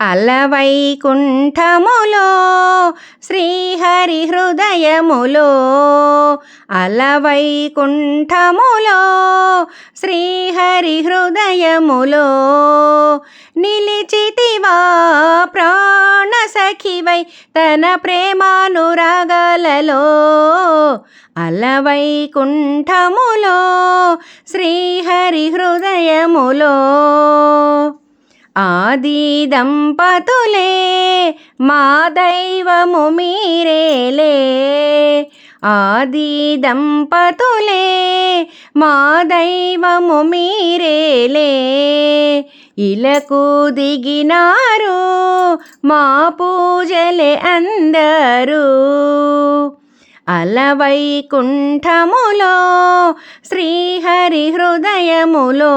అలవైకుంఠములో శ్రీహరి హృదయములో అలవైకుంఠములో శ్రీహరి హృదయములో నిలిచితివా ప్రాణ సఖివై తన ప్రేమానురాగాలలో. అలవైకుంఠములో శ్రీహరి హృదయములో ఆది దంపతులే మా దైవము మీరేలే. ఆది దంపతులే మా దైవము మీరేలే. ఇలకు దిగినారు మా పూజలే అందరూ. అలవైకుంఠములో శ్రీహరి హృదయములో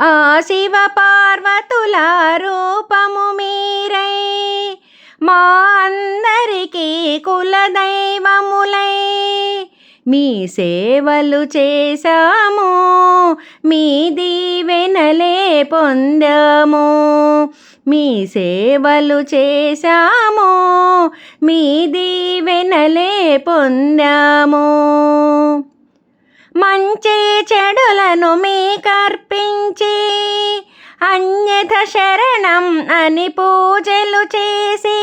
ఆ శివ పార్వతుల రూపము మీరై మా అందరికీ కులదైవములై మీ సేవలు చేశాము మీ దీవెనలే పొందాము. మీ సేవలు చేశాము మీ దీవెనలే పొందాము. మంచి చెడులను మీ కర్పించి అన్యథ శరణం అని పూజలు చేసి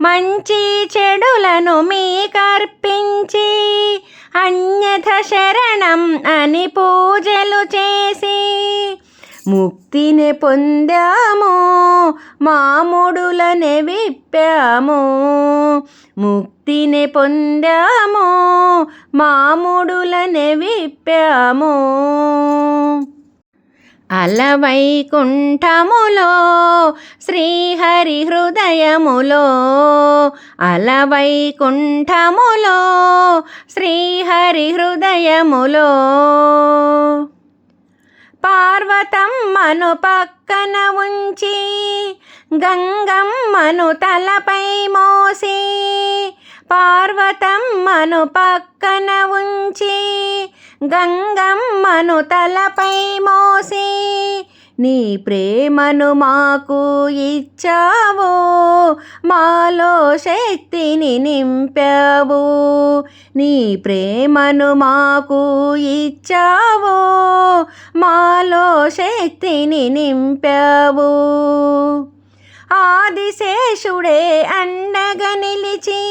మంచి చెడులను మీ కర్పించి అన్యథ శరణం అని పూజలు చేసి ముక్తిని పొందాము మామూడులనే విప్పాము. ముక్తిని పొందాము మామూడులనే విప్పాము. అలవైకుంఠములో శ్రీహరి హృదయములో అలవైకుంఠములో శ్రీహరి హృదయములో. పార్వతమ్మను పక్కన ఉంచి గంగమ్మను తలపై మోసి పార్వతమ్మను పక్కన ఉంచి గంగమ్మను తలపై మోసి నీ ప్రేమను మాకు ఇచ్చావు మాలో శక్తిని నింపావు నీ ప్రేమను మాకు ఇచ్చావు మాలో శక్తిని నింపావు. ఆదిశేషుడే అండగా నిలిచి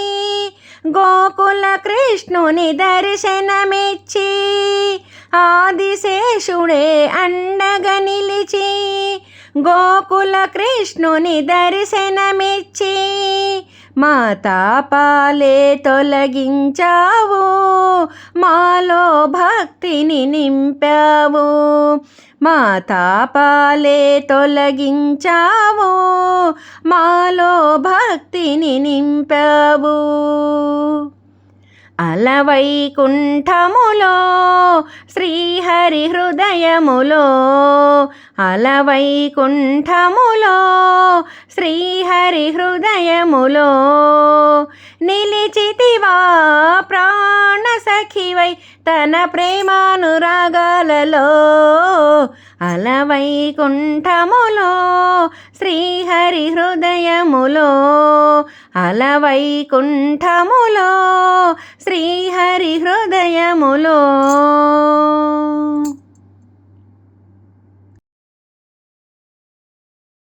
గోకుల కృష్ణుని దర్శనమిచ్చి ఆదిశేషుడే అండగా నిలిచి గోకుల కృష్ణుని దర్శనమిచ్చి మా తాపాలే తొలగించావు మాలో భక్తిని నింపావు. మా తాపాలే తొలగించావు మాలో భక్తిని నింపావు. అలవైకుంఠములో శ్రీహరి హృదయములో అలవైకుంఠములో శ్రీహరి హృదయములో నిలిచితివా ప్రాణ సఖివై తన ప్రేమానురాగాలలో. అలవైకుంఠములో శ్రీహరి హృదయములో అలవైకుంఠములో శ్రీహరి హృదయములో